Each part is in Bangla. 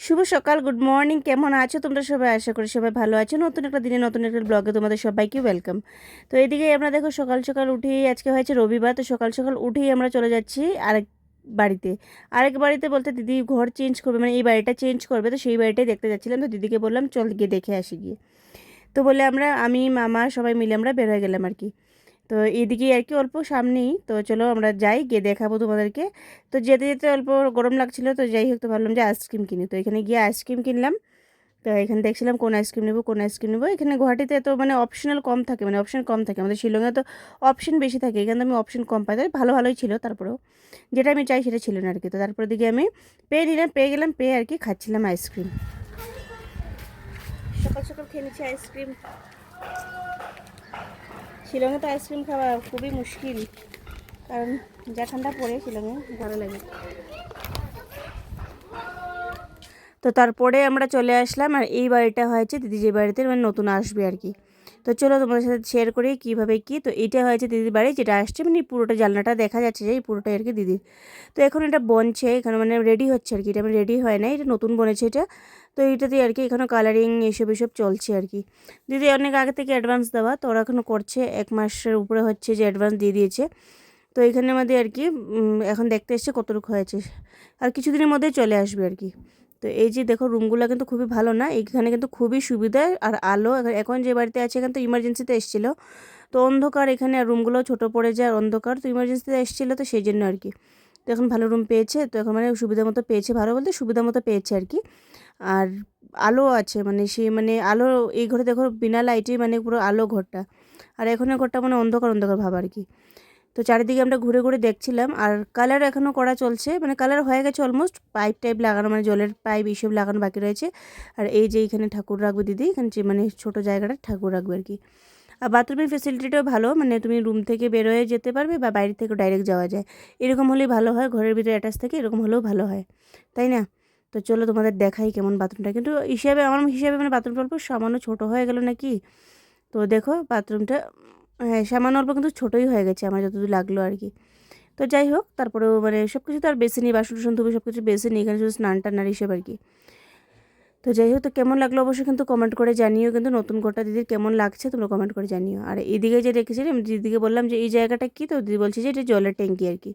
শুভ সকাল গুড মর্নিং কেমন আছো তোমরা সবাই? আশা করি সবাই ভালো আছো। নতুন একটা দিনে, নতুন একটা ব্লগে তোমাদের সবাইকে ওয়েলকাম তো এদিকে আমরা দেখো সকাল সকাল উঠেই, আজকে হয়েছে রবিবার, তো সকাল সকাল উঠেই আমরা চলে যাচ্ছি আরেক বাড়িতে। আরেক বাড়িতে বলতে দিদি ঘর চেঞ্জ করবে মানে এই বাড়িটা চেঞ্জ করবে, তো সেই বাড়িটাই দেখতে যাচ্ছিলাম। তো দিদিকে বললাম, চল গিয়ে দেখে আসি গিয়ে। তো বলে আমরা, আমি, মামা সবাই মিলে আমরা বের হয়ে গেলাম আর কি তো এদিকে আর কি অল্প সামনেই, তো চলো আমরা যাই, গিয়ে দেখাবো তোমাদেরকে। তো যেতে যেতে অল্প গরম লাগছিল, তো যাই হোক, তো ভাবলাম যে আইসক্রিম কিনি। তো এখানে গিয়ে আইসক্রিম কিনলাম। তো এখানে দেখছিলাম কোন আইসক্রিম নেব, কোন আইসক্রিম নেব। এখানে গুয়াহাটিতে তো মানে অপশনাল কম থাকে মানে অপশন কম থাকে। আমাদের শিলংয়ে তো অপশন বেশি থাকে, এখানে আমি অপশন কম পাই। তাই ভালো ভালোই ছিল তারপরেও। যেটা আমি চাই সেটা ছিল না আর কি তো তারপরে দিকে আমি পেয়ে নিলাম, পেয়ে গেলাম, পেয়ে আর কি খাচ্ছিলাম আইসক্রিম সকাল সকাল খেয়ে নিচ্ছি আইসক্রিম শিলংয়ে তো আইসক্রিম খাওয়া খুবই মুশকিল, কারণ যা ঠান্ডা পড়ে শিলংয়ে, ভালো লাগে। তো তারপরে আমরা চলে আসলাম আর এই বাড়িটা হয়েছে দিদি যে বাড়িতে মানে নতুন আসবে আর কি। তো চলো তোমাদের সাথে শেয়ার করি কীভাবে কি। তো এটা হয়েছে দিদির বাড়ি যেটা আসছে মানে পুরোটা জানলাটা দেখা যাচ্ছে যে এই পুরোটাই আর কি দিদির। তো এখন এটা বনছে এখানে মানে রেডি হচ্ছে আর কি, এটা মানে রেডি হয় না এটা নতুন বনেছে এটা। তো এইটাতে আর কি এখানে কালারিং এসব এসব চলছে আর কি। দিদি অনেক আগে থেকে অ্যাডভান্স দেওয়া, তো ওরা এখনও করছে, এক মাসের উপরে হচ্ছে যে অ্যাডভান্স দিয়ে দিয়েছে। তো এখানের মধ্যে আর কি এখন দেখতে এসছে কতটুকু হয়েছে। আর কিছুদিনের মধ্যেই চলে আসবে আর কি। তো এই যে দেখো রুমগুলো কিন্তু খুবই ভালো না, এখানে কিন্তু খুবই সুবিধা আর আলো। এখন- যে বাড়িতে আছে এখানে তো ইমার্জেন্সিতে এসেছিল। তো অন্ধকার এখানে আর রুমগুলো ছোট পড়ে যায় আর অন্ধকার, তো ইমার্জেন্সিতে এসেছিল তো সেই জন্য আর কি। তো এখন ভালো রুম পেয়েছে, তো এখন মানে সুবিধা মতো পেয়েছে, ভালো বলতে সুবিধা মতো পেয়েছে আর কি। আর আলো আছে মানে সে মানে আলো, এই ঘরে দেখো বিনা লাইটে মানে পুরো আলো ঘরটা। আর এখনের ঘরটা মানে অন্ধকার অন্ধকার ভাব আর কি। তো চারিদিকে আমরা ঘুরে ঘুরে দেখছিলাম আর কালার এখনও করা চলছে মানে কালার হয়ে গেছে অলমোস্ট পাইপ টাইপ লাগানো মানে জলের পাইপ এইসব লাগানো বাকি রয়েছে। আর এই যে এখানে ঠাকুর রাখবে দিদি, এখানে যে মানে ছোটো জায়গাটা ঠাকুর রাখবে আর কি। আর বাথরুমের ফেসিলিটিটাও ভালো মানে তুমি রুম থেকে বেরোয় যেতে পারবে বা বাইরে থেকে ডাইরেক্ট যাওয়া যায়। এরকম হলেই ভালো হয়, ঘরের ভিতরে অ্যাটাচ থেকে এরকম হলেও ভালো হয়, তাই না? তো চলো তোমাদের দেখাই কেমন বাথরুমটা কিন্তু হিসাবে, আমার হিসাবে মানে বাথরুমটা অল্প সামান্য ছোটো হয়ে গেল নাকি? তো দেখো বাথরুমটা হ্যাঁ সামান্য অল্প কিন্তু ছোটোই হয়ে গেছে আমার যতদূর লাগল আর কি। তো যাই হোক, তারপরেও মানে সব কিছু তো আর বেশি নেই, বাসন টাসন ধুবে সব কিছু বেশি নেই, এখানে শুধু স্নান টান্নার হিসেবে আর কি। তো যাই হোক, তো কেমন লাগল অবশ্যই কিন্তু কমেন্ট করে জানিও, কিন্তু নতুন গোটা দিদির কেমন লাগছে তোমরা কমেন্ট করে জানিও। আর এদিকে যে রেখেছিলাম দিদিকে বললাম যে, এই জায়গাটা কী? তো দিদি বলছে যে, এটা জলের ট্যাঙ্কি আর কি।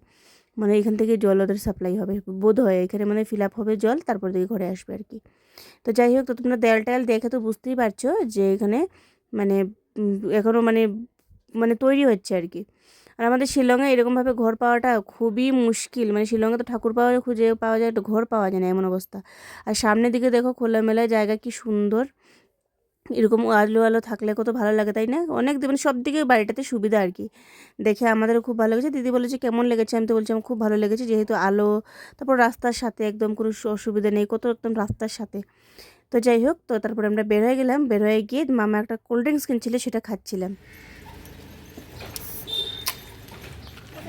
মানে এখান থেকে জল ওদের সাপ্লাই হবে, বোধ হয় এখানে মানে ফিল আপ হবে জল, তারপর দিকে ঘরে আসবে আর কি। তো যাই হোক, তো তোমরা দেয়াল টেয়াল দেখে তো বুঝতেই পারছ যে এখানে মানে এখনও মানে মানে তৈরি হচ্ছে আর কি। আর আমাদের শিলংয়ে এরকমভাবে ঘর পাওয়াটা খুবই মুশকিল। মানে শিলংয়ে তো ঠাকুর পাওয়া খুঁজে পাওয়া যায় তো ঘর পাওয়া যায় না এমন অবস্থা। আর সামনের দিকে দেখো খোলামেলা জায়গা কি সুন্দর। এরকম আলো আলো থাকলে কত ভালো লাগে, তাই না? অনেক মানে সব দিকে বাড়িটাতে সুবিধা আর কি। দেখে আমাদেরও খুব ভালো লেগেছে। দিদি বলেছে, কেমন লেগেছে? আমি তো বলছি, আমার খুব ভালো লেগেছে যেহেতু আলো, তারপর রাস্তার সাথে একদম কোনো অসুবিধা নেই, কত একদম রাস্তার সাথে। তো যাই হোক, তো তারপরে আমরা বের হয়ে গেলাম। বের হয়ে গিয়ে মামা একটা কোল্ড ড্রিঙ্কস কিনছিল, সেটা খাচ্ছিলাম জায়গা দিলে না মানে ওইখানে ভিউ আছে কোথায় এবার সুন্দর ভিউ মানে ভিউ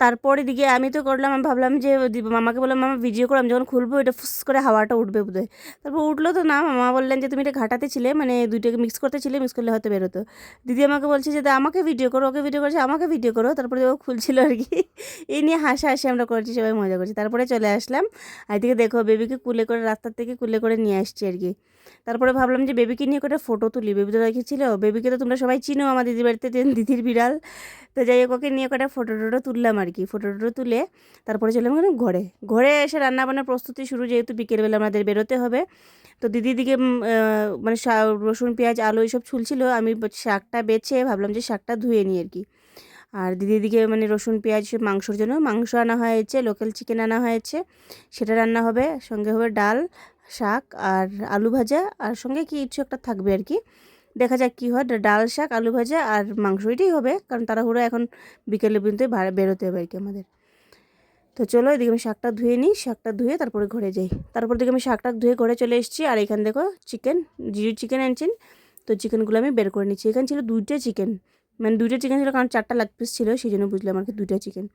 তারপরে দিকে আমি তো করলাম আমি ভাবলাম যে মামাকে বললাম মামা ভিডিও করলাম যখন খুলবো এটা ফুস করে হাওয়াটা উঠবে বোধহয়। তারপর উঠল তো না মামা বললেন যে তুমি এটা ঘাটাতে ছিলে মানে দুইটাকে মিক্স করতে ছিলে মিক্স করলে হয়তো বেরোতো। দিদি আমাকে বলছে যে "দা, আমাকে ভিডিও করো ওকে ভিডিও করছে আমাকে ভিডিও করো। তারপরে ও খুলছিল আর কি। এই নিয়ে হাসা হাসি আমরা করছি সবাই মজা করছি। তারপরে চলে আসলাম। এদিকে দেখো বেবিকে কুলে করে রাস্তার থেকে কুলে করে নিয়ে আসছি আর কি। তারপরে ভাবলাম যে বেবিকে নিয়ে করে ফটো তুলি। বেবি তো রেখেছিল বেবিকে তো তোমরা সবাই চিনো আমার দিদির বাড়িতে দিদির বিড়াল। তো যাই হোক, ওকে নিয়ে কটা ফটো টটো তুললাম আর কি। ফটো টটো তুলে তারপরে চললাম কেন ঘরে। ঘরে এসে রান্নাবান্নার প্রস্তুতি শুরু, যেহেতু বিকেলবেলা আমাদের বেরোতে হবে। তো দিদি দিকে মানে রসুন, পেঁয়াজ, আলু এইসব ছুলছিল। আমি শাকটা বেছে ভাবলাম যে শাকটা ধুয়ে নিই আর কি। আর দিদি দিকে মানে রসুন, পেঁয়াজ, মাংসর জন্য মাংস আনা হয়েছে লোকাল চিকেন আনা হয়েছে। সেটা রান্না হবে, সঙ্গে হবে ডাল। শাক আর আলু ভাজা, আর সঙ্গে কি কিছু একটা থাকবে আর কি। দেখা যাক কী হয়। ডাল শাক, আলু ভাজা আর মাংস এটাই হবে, কারণ তাড়াহুড়ো এখন বিকেলে পর্যন্ত ভাড়া বেরোতে হবে আর কি আমাদের। তো চলো এদিকে আমি শাকটা ধুয়ে নিই, শাকটা ধুয়ে তারপরে ঘরে যাই। তারপর দিকে আমি শাকটা ধুয়ে ঘরে চলে এসেছি, আর এখান দেখো চিকেন জিরো চিকেন আনছেন তো চিকেনগুলো আমি বের করে নিচ্ছি। এখানে ছিল দুইটা চিকেন মানে দুইটা চিকেন ছিল কারণ চারটা লাগ পিস ছিল, সেই জন্য বুঝলাম আর কি দুইটা চিকেন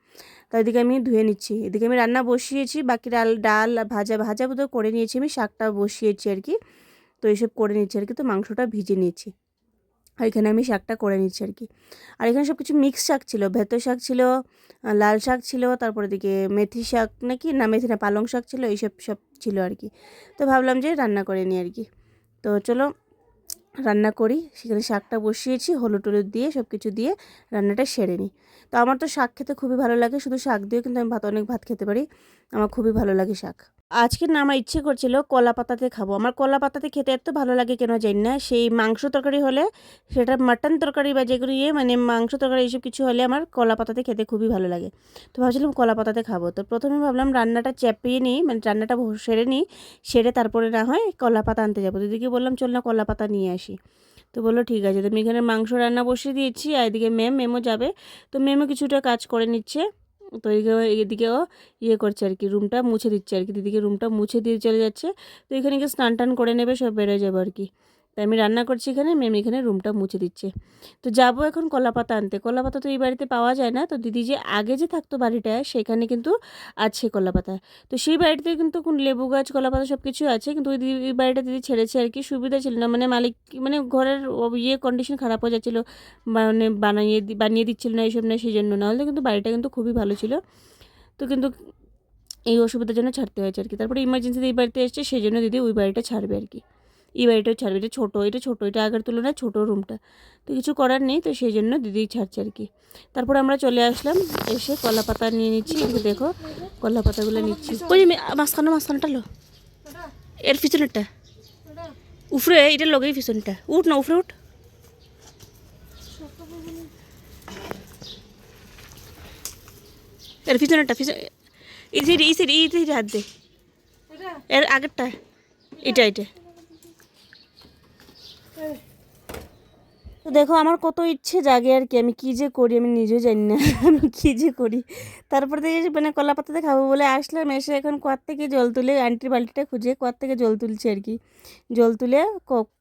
তো এদিকে আমি ধুয়ে নিচ্ছি। এদিকে আমি রান্না বসিয়েছি, বাকি ডাল ডাল, ভাজা ভাজা বোধ করে নিয়েছি আমি, শাকটা বসিয়েছি আর কি। তো এইসব করে নিচ্ছি আর কি, তো মাংসটা ভিজে নিয়েছি। আর এখানে আমি শাকটা করে নিচ্ছি আর কি। আর এখানে সব কিছু মিক্স শাক ছিল ভেতর শাক ছিল লাল শাক ছিল, তারপরে দিকে মেথি শাক নাকি? না, মেথি না, পালং শাক ছিল, এইসব সব ছিল আর কি। তো ভাবলাম যে রান্না করে নিই আর কি। তো চলো রান্না করি। সেখানে শাকটা বসিয়েছি, হলুদ টলুদ দিয়ে সব কিছু দিয়ে রান্নাটা সেরে নিই। তো আমার তো শাক খেতে খুবই ভালো লাগে। শুধু শাক দিয়েও কিন্তু আমি ভাত, অনেক ভাত খেতে পারি। আমার খুবই ভালো লাগে শাক। আজকে না আমার ইচ্ছে করছিল কলা পাতাতে খাব। আমার কলা পাতাতে খেতে এত ভালো লাগে কেন জানি না? সেই মাংস তরকারি হলে, সেটা মাটন তরকারি বা যেগুলো ইয়ে মানে মাংস তরকারি এইসব কিছু হলে আমার কলা পাতাতে খেতে খুবই ভালো লাগে। তো ভাবছিলাম কলা পাতাতে খাব। তো প্রথমে ভাবলাম রান্নাটা চেপিয়ে নিই মানে রান্নাটা সেরে নিই, সেরে তারপরে না হয় কলা পাতা আনতে যাব। দিদিকে বললাম, চল না কলা পাতা নিয়ে আসি। তো বলল, ঠিক আছে। তো আমি এখানে মাংস রান্না বসিয়ে দিয়েছি, আর এদিকে ম্যাম মেমও যাবে। তো মেমও কিছুটা কাজ করে নিচ্ছে। তো এদিকে এদিকেও ইয়ে করছে আর কি, রুমটা মুছে দিচ্ছে আর কি, দিদিকে রুমটা মুছে দিয়ে চলে যাচ্ছে। তো এখানে গিয়ে স্নান টান করে নেবে, সব বেরোয় যাবে আর কি। তাই আমি রান্না করছি এখানে ম্যাম এখানে রুমটা মুছে দিচ্ছে। তো যাব এখন কলা পাতা আনতে। কলা পাতা তো এই বাড়িতে পাওয়া যায় না। তো দিদি যে আগে যে থাকতো বাড়িটায় সেখানে কিন্তু আছে কলা পাতা তো সেই বাড়িতে কিন্তু কোন লেবু গাছ কলা পাতা সব কিছু আছে। কিন্তু ওই দিদি বাড়িটা দিদি ছেড়েছে আর কি। সুবিধা ছিল না। মানে মালিক মানে ঘরের ইয়ে কন্ডিশন খারাপ হয়ে যাচ্ছিল। মানে বানিয়ে বানিয়ে দিচ্ছিল না এইসব না সেই জন্য নাহলে কিন্তু বাড়িটা কিন্তু খুবই ভালো ছিল। তো কিন্তু এই অসুবিধার জন্য ছাড়তে হয়েছে আর কি। তারপরে ইমার্জেন্সিতে এই বাড়িতে এসছে সেই জন্য দিদি ওই বাড়িটা ছাড়বে আর কি। এই বাড়িটাও ছাড়বে, এটা ছোটো এটা ছোটো, এটা আগের তুলনায় ছোটো রুমটা তো কিছু করার নেই, তো সেই জন্য দিদি ছাড়ছে আর কি। তারপর আমরা চলে আসলাম, এসে কলা পাতা নিয়ে নিচ্ছি দেখো কলা পাতাগুলো নিচ্ছি। ওই মাঝখানে, মাঝখানটা লো। এর পিছনেরটা। উফরে, এটা লগেই পিছনটা উঠ না, উফরে উঠ। এর পিছনেরটা পিছনে এই সাইডে এই সাইডে এই সাইডে হাত দে। এর আগেরটা, এটা এটা। তো দেখো, আমার কত ইচ্ছে জাগে আর কি, আমি কী যে করি আমি নিজেও জানি না, আমি কী যে করি। তারপর যে মানে কলা পাতাতে খাব বলে আসলাম, এসে এখন কোয়ার থেকে জল তুলে আন্টির বালতিটা খুঁজে কোয়ার থেকে জল তুলছি আর কি। জল তুলে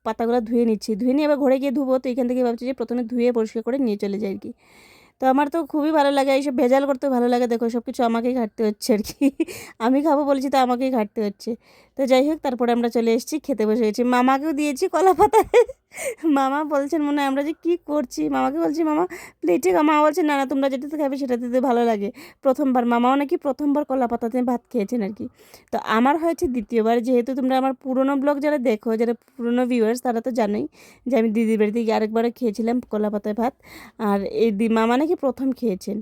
পাতাগুলো ধুয়ে নিচ্ছি, ধুয়ে নিয়ে এবার ঘরে গিয়ে ধুবো, তো এখান থেকে ভাবছি যে প্রথমে ধুয়ে পরিষ্কার করে নিয়ে চলে যাই আর কি। তো আমার তো খুবই ভালো লাগে, এইসব ভেজাল করতে ভালো লাগে, দেখো সব কিছু আমাকেই ঘাটতে হচ্ছে আর কি। আমি খাব বলছি, তো আমাকেই ঘাটতে হচ্ছে। তো যাই হোক, তারপরে আমরা চলে এসেছি, খেতে বসে গেছি। মামাকেও দিয়েছি কলা পাতা। মামা বলছেন মনে হয় আমরা যে কী করছি? মামাকে বলছি, মামা প্লেটে মামা বলছে, না না, তোমরা যেটাতে খাবে সেটাতে ভালো লাগে। প্রথমবার, মামাও নাকি প্রথমবার কলা পাতাতে ভাত খেয়েছেন আর কি। তো আমার হয়েছে দ্বিতীয়বার, যেহেতু তোমরা আমার পুরনো ব্লগ যারা দেখো, যারা পুরনো ভিউয়ার্স তারা তো জানোই যে আমি দিদির বাড়িতে গিয়ে আরেকবারে খেয়েছিলাম কলা পাতায় ভাত। আর এই মামা নাকি প্রথম খেয়েছেন।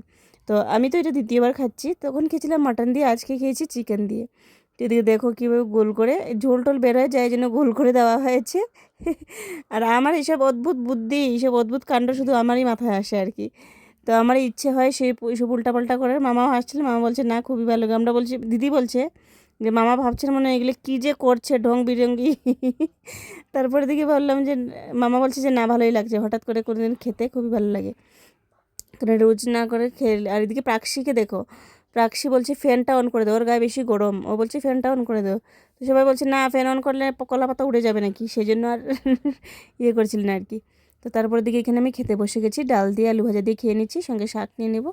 তো আমি তো এটা দ্বিতীয়বার খাচ্ছি। তখন খেয়েছিলাম মাটন দিয়ে, আজকে খেয়েছি চিকেন দিয়ে। এদিকে দেখো কীভাবে গোল করে, ঝোল টোল বের হয়ে যায় জন্য গোল করে দেওয়া হয়েছে। আর আমার এইসব অদ্ভুত বুদ্ধি এইসব অদ্ভুত কাণ্ড শুধু আমারই মাথায় আসে আর কি। তো আমার ইচ্ছে হয় সেই এইসব উল্টাপাল্টা করে মামাও হাসছিল, মামা বলছে, না, খুবই ভালো। আমরা বলছি, দিদি বলছে যে, মামা ভাবছেন মনে এগুলো কী যে করছে, ঢং বিরঙ্গি? তারপরে দিকে বললাম যে, মামা বলছে যে, না, ভালোই লাগছে। হঠাৎ করে কোনোদিন খেতে খুবই ভালো লাগে। কারণ রোজ না করে খেলে, আর এদিকে প্রাক্সিকে দেখো প্রাক্সি বলছে, ফ্যানটা অন করে দাও ওর গায়ে বেশি গরম। ও বলছে, ফ্যানটা অন করে দাও তো সবাই বলছে, না, ফ্যান অন করলে কলা পাতা উড়ে যাবে নাকি? সেই জন্য আর ইয়ে করছিল না আর কি তো তারপরে দিকে এখানে আমি খেতে বসে গেছি, ডাল দিয়ে আলু ভাজা দিয়ে খেয়ে নিচ্ছি, সঙ্গে শাক নিয়ে নেব,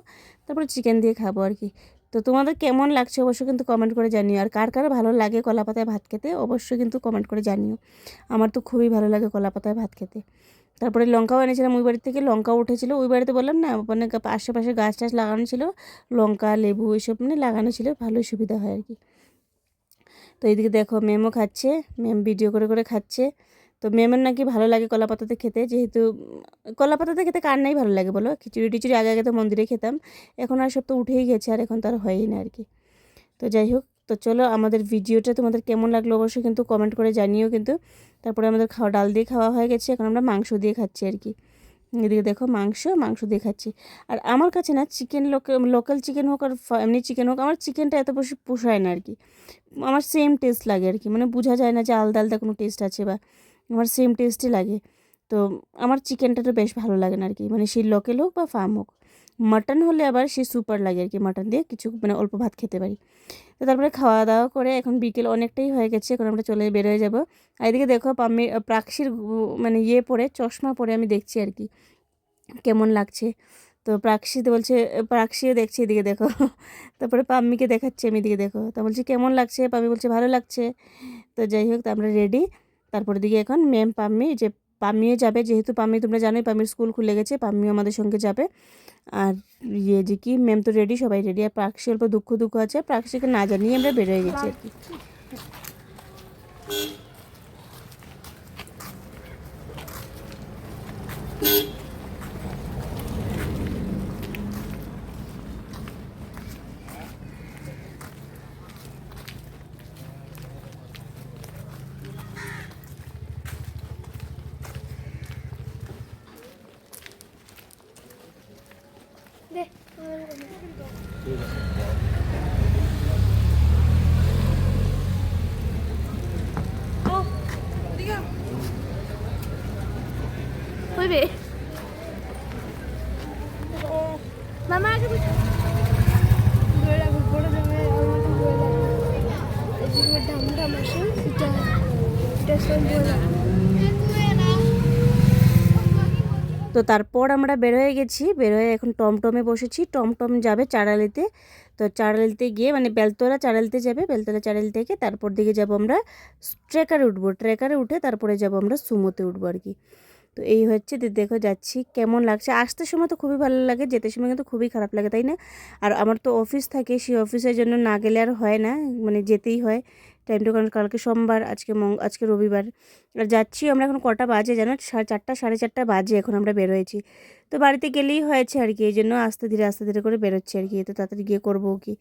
তারপরে চিকেন দিয়ে খাব আর কি তো তোমাদের কেমন লাগছে অবশ্যই কিন্তু কমেন্ট করে জানিও, আর কার কার ভালো লাগে কলা পাতায় ভাত খেতে, অবশ্যই কিন্তু কমেন্ট করে জানিও। আমার তো খুবই ভালো লাগে কলা পাতায় ভাত খেতে। তারপরে লঙ্কাও এনেছিলাম, ওই বাড়ি থেকে লঙ্কাও উঠেছিল। ওই বাড়িতে বললাম, না মানে আশেপাশে গাছ টাছ লাগানো ছিল, লঙ্কা, লেবু, এসব মানে লাগানো ছিল, ভালোই সুবিধা হয় আর কি। তো এইদিকে দেখো ম্যামও খাচ্ছে ম্যাম ভিডিও করে করে খাচ্ছে। তো ম্যামের নাকি ভালো লাগে কলা পাতাতে খেতে, যেহেতু কলা পাতাতে খেতে কার নাই ভালো লাগে বলো? খিচুড়ি টিচুড়ি আগে আগে তো মন্দিরে খেতাম, এখন আর সব তো উঠেই গেছে, আর এখন তো আর হয়ই না আর কি। তো যাই হোক তো চলো আমাদের ভিডিওটা তোমাদের কেমন লাগল অবশ্যই কিন্তু কমেন্ট করে জানিও কিন্তু। তারপরে আমাদের খাওয়া, ডাল দিয়ে খাওয়া হয়ে গেছে, এখন আমরা মাংস দিয়ে খাচ্ছি আর কি। এদিকে দেখো মাংস মাংস দিয়ে খাচ্ছি। আর আমার কাছে না চিকেন লোকাল চিকেন হোক আর এমনি চিকেন হোক, আমার চিকেনটা এত বেশি পোষায় না আর কি। আমার সেম টেস্ট লাগে আর কি। মানে বোঝা যায় না যে আলাদা আলাদা কোনো টেস্ট আছে বা আমার সেম টেস্টই লাগে। তো আমার চিকেনটা তো বেশ ভালো লাগে না আর কি। মানে সেই লোকেল হোক বা ফার্ম হোক। মাটন হলে আবার সে সুপার লাগে আর কি মাটন দিয়ে কিছু মানে অল্প ভাত খেতে পারি। তো তারপরে খাওয়া দাওয়া করে এখন বিকেল অনেকটাই হয়ে গেছে, এখন আমরা চলে বের হয়ে যাব। আর এদিকে দেখো আমি প্রাক্সির মানে ইয়ে পরে, চশমা পরে আমি দেখছি আর কি কেমন লাগছে। তো প্রাক্সিতে বলছে প্রাক্সিও দেখছে এদিকে দেখো, তারপরে পাম্মিকে দেখাচ্ছে আমি এদিকে দেখো। তা বলছি, কেমন লাগছে? পাম্মি বলছে, ভালো লাগছে। তো যাই হোক আমরা রেডি তারপরে দিকে এখন ম্যাম পাম্মি, যে পাম্মিও যাবে, যেহেতু পাম্মি তোমরা জানোই, পাম্মির স্কুল খুলে গেছে, পাম্মিও আমাদের সঙ্গে যাবে। আর ইয়ে যে কি ম্যাম তো রেডি সবাই রেডি আর প্রাক্সি অল্প দুঃখ দুঃখ আছে প্রাক্সিকে না জানিয়ে আমরা বেরোয় গেছি আর কি। হইবে মামা আগে বসে গোড়া গোড়া যাবে আমাকে গোড়া এই যে ডামটা মাসে এটা এটা সন্ধ্যা তো তারপর আমরা বের হয়ে গেছি বের হয়ে এখন টমটমে বসেছি। টমটম যাবে চারালিতে তো চারালিতে গিয়ে মানে বেলতলা চারালিতে যাবে, বেলতলা চারালি থেকে তারপর দিকে যাব আমরা ট্রেকারে উঠবো। ট্রেকারে উঠে তারপরে যাব আমরা সুমোতে উঠবো আর কি। তো এই হচ্ছে দেখো যাচ্ছি কেমন লাগছে। আসতে সময় তো খুবই ভালো লাগে, যেতে সময় কিন্তু খুবই খারাপ লাগে, তাই না? আর আমার তো অফিস থাকে, সেই অফিসের জন্য না গেলে আর হয় না মানে যেতেই হয়। টাইমটা কারণ কালকে সোমবার, আজকে মঙ্গ আজকে রবিবার। আর যাচ্ছি আমরা এখন কটা বাজে জানো? চারটা, সাড়ে চারটা বাজে এখন আমরা বেরোয়েছি। তো বাড়িতে গেলেই হয়েছে আর কি, এই জন্য আস্তে ধীরে আস্তে ধীরে করে বেরোচ্ছি আর কি। তো তাড়াতাড়ি গিয়ে করব কি?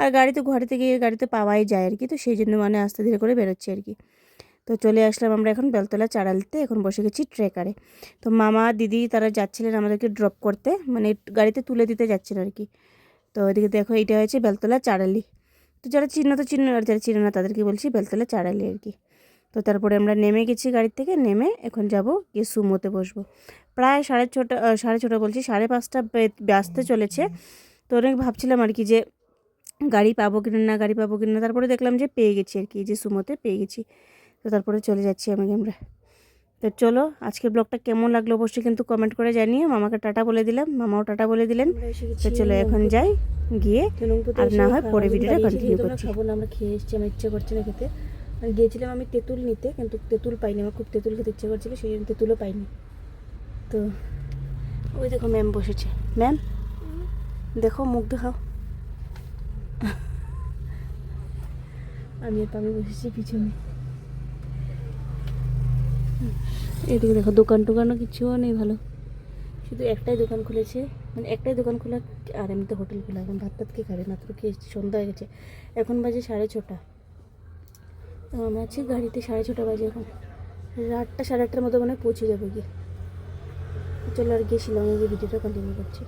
আর গাড়ি তো ঘরে থেকে, গাড়িতে পাওয়াই যায় আর কি। তো সেই জন্য মানে আস্তে ধীরে করে বেরোচ্ছি আর কি। তো চলে আসলাম আমরা এখন বেলতলা চাড়ালতে, এখন বসে গেছি ট্রেকারে। তো মামা, দিদি তারা যাচ্ছিলেন আমাদেরকে ড্রপ করতে মানে গাড়িতে তুলে দিতে যাচ্ছিল আর কি। তো ওইদিকে দেখো এটা হয়েছে বেলতলা চাড়ালি। তো যারা চিহ্ন তো চিহ্ন আর যারা চিহ্ন না, তাদেরকে বলছি বেলতলা চাড়ালি আর কি। তো তারপরে আমরা নেমে গেছি গাড়ির থেকে, নেমে এখন যাব গিয়ে সুমোতে বসবো। প্রায় সাড়ে ছটা সাড়ে ছটা বলছি, সাড়ে পাঁচটা বে- বাজতে চলেছে। তো অনেক ভাবছিলাম আর কি যে গাড়ি পাবো কিনা না, গাড়ি পাবো কিনা তারপরে দেখলাম যে পেয়ে গেছি আর কি যে সুমোতে পেয়ে গেছি। তো তারপরে চলে যাচ্ছি আমি আমরা। তো চলো আজকের ব্লগটা কেমন লাগল অবশ্যই কিন্তু কমেন্ট করে জানিয়ে মামাকে টাটা বলে দিলাম মামাও টাটা বলে দিলেন। তো চলো এখন যাই গিয়ে আর না হয় পরে ভিডিওটা কন্টিনিউ করছি। খাব না আমরা খেয়ে এসেছি আমার ইচ্ছে করছে না খেতে। আর গিয়েছিলাম আমি তেঁতুল নিতে কিন্তু তেঁতুল পাইনি। আমার খুব তেঁতুল খেতে ইচ্ছে করছিল সেই জন্য তেঁতুলও পাইনি। তো ওই দেখো ম্যাম বসেছে। ম্যাম দেখো মুখ দেখাও। আমি আর পামি বসেছি পিছনে। এদিকে দেখো, দোকান টোকানও কিছুও নেই ভালো। শুধু একটাই দোকান খুলেছে। মানে একটাই দোকান খোলা, আর এমনিতে হোটেল খোলা। এখন ভাত ভাত কি খাবে? না তো খেয়ে সন্ধ্যা হয়ে গেছে। এখন বাজে সাড়ে ছটা। আমরা আছি গাড়িতে সাড়ে ছটা বাজে এখন। আটটা সাড়ে আটটার মতো মানে পৌঁছে যাব গিয়ে। চলো আর গিয়ে শিলংয়ে গিয়ে ভিডিওটা কন্টিনিউ করছি।